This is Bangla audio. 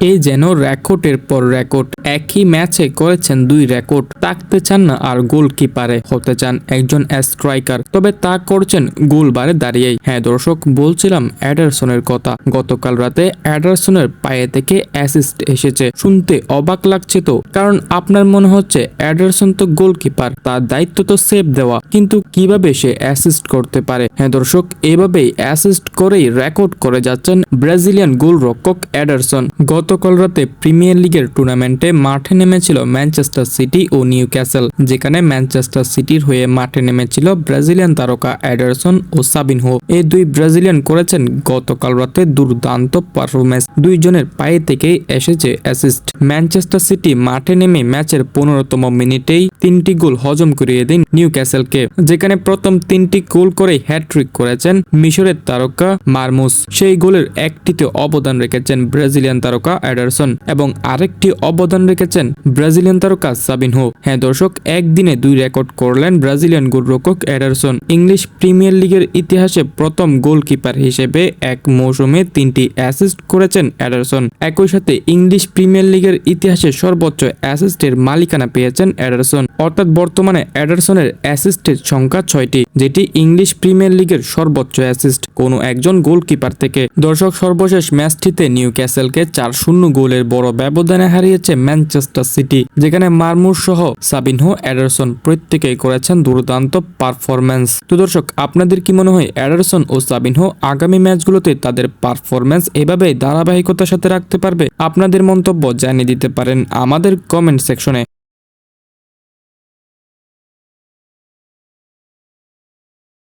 এই যেন রেকর্ডের পর রেকর্ড। একই ম্যাচে করেছেন দুই রেকর্ড। থাকতে চান না আর গোলকিপারে হতে চান একজন স্ট্রাইকার, তবে তা করছেন গোলবারে দাঁড়িয়েই। হ্যাঁ দর্শক, বলছিলাম অ্যাডারসনের কথা। গতকাল রাতে অ্যাডারসনের পায়ে থেকে অ্যাসিস্ট এসেছে। শুনতে অবাক লাগছে তো, কারণ আপনার মনে হচ্ছে অ্যাডারসন তো গোলকিপার, তার দায়িত্ব তো সেভ দেওয়া। কিন্তু কীভাবে সে অ্যাসিস্ট করতে পারে? হ্যাঁ দর্শক, এভাবেই অ্যাসিস্ট করেই রেকর্ড করে যাচ্ছেন ব্রাজিলিয়ান গোলরক্ষক অ্যাডারসন। গতকাল রাতে প্রিমিয়ার লিগের টুর্নামেন্টে মাঠে নেমেছিল ম্যানচেস্টার সিটি ও নিউ ক্যাসেল যেখানে ম্যানচেস্টার সিটির হয়ে মাঠে নেমেছিল ব্রাজিলিয়ান তারকা অ্যাডারসন ও সাবিন সাবিনহো। এই দুই ব্রাজিলিয়ান করেছেন গতকাল রাতে দুর্দান্ত পারফরমেন্স দুইজনের পায়ে থেকেই এসেছে অ্যাসিস্ট। ম্যানচেস্টার সিটি মাঠে নেমে ম্যাচের পনেরোতম মিনিটেই তিনটি গোল হজম করিয়ে দিন নিউ ক্যাসেলকে যেখানে প্রথম তিনটি গোল করে হ্যাট্রিক করেছেন মিশরের তারকা মারমুস। সেই গোলের একটিতে অবদান রেখেছেন ব্রাজিলিয়ান তারকা অ্যাডারসন এবং আরেকটি অবদান রেখেছেন ব্রাজিলিয়ান তারকা সাবিন সাবিনহো। হ্যাঁ দর্শক, একদিনে দুই রেকর্ড করলেন ব্রাজিলিয়ান গোলরক্ষক অ্যাডারসন। ইংলিশ প্রিমিয়ার লিগের ইতিহাসে প্রথম গোলকিপার হিসেবে এক মৌসুমে তিনটি অ্যাসিস্ট করেছেন অ্যাডারসন। একই সাথে ইংলিশ প্রিমিয়ার লিগের ইতিহাসে সর্বোচ্চ অ্যাসিস্টের মালিকানা পেয়েছেন অ্যাডারসন। অর্থাৎ বর্তমানে অ্যাডারসনের অ্যাসিস্টের সংখ্যা ছয়টি, যেটি ইংলিশ প্রিমিয়ার লিগের সর্বোচ্চ অ্যাসিস্ট। কোনো একজন গোলকিপার থেকে দর্শক সর্বশেষ ম্যাচটিতে নিউ ক্যাসেলকে চার শূন্য গোলের বড় ব্যবধানে হারিয়েছে ম্যানচেস্টার সিটি, যেখানে মারমুর সহ সাবিনহো, অ্যাডারসন প্রত্যেকেই করেছেন দুর্দান্ত পারফরম্যান্স। তো দর্শক, আপনাদের কি মনে হয় অ্যাডারসন ও সাবিনহো আগামী ম্যাচগুলোতে তাদের পারফরম্যান্স এভাবে ধারাবাহিকতার সাথে রাখতে পারবে? আপনাদের মন্তব্য জানিয়ে দিতে পারেন আমাদের কমেন্ট সেকশনে।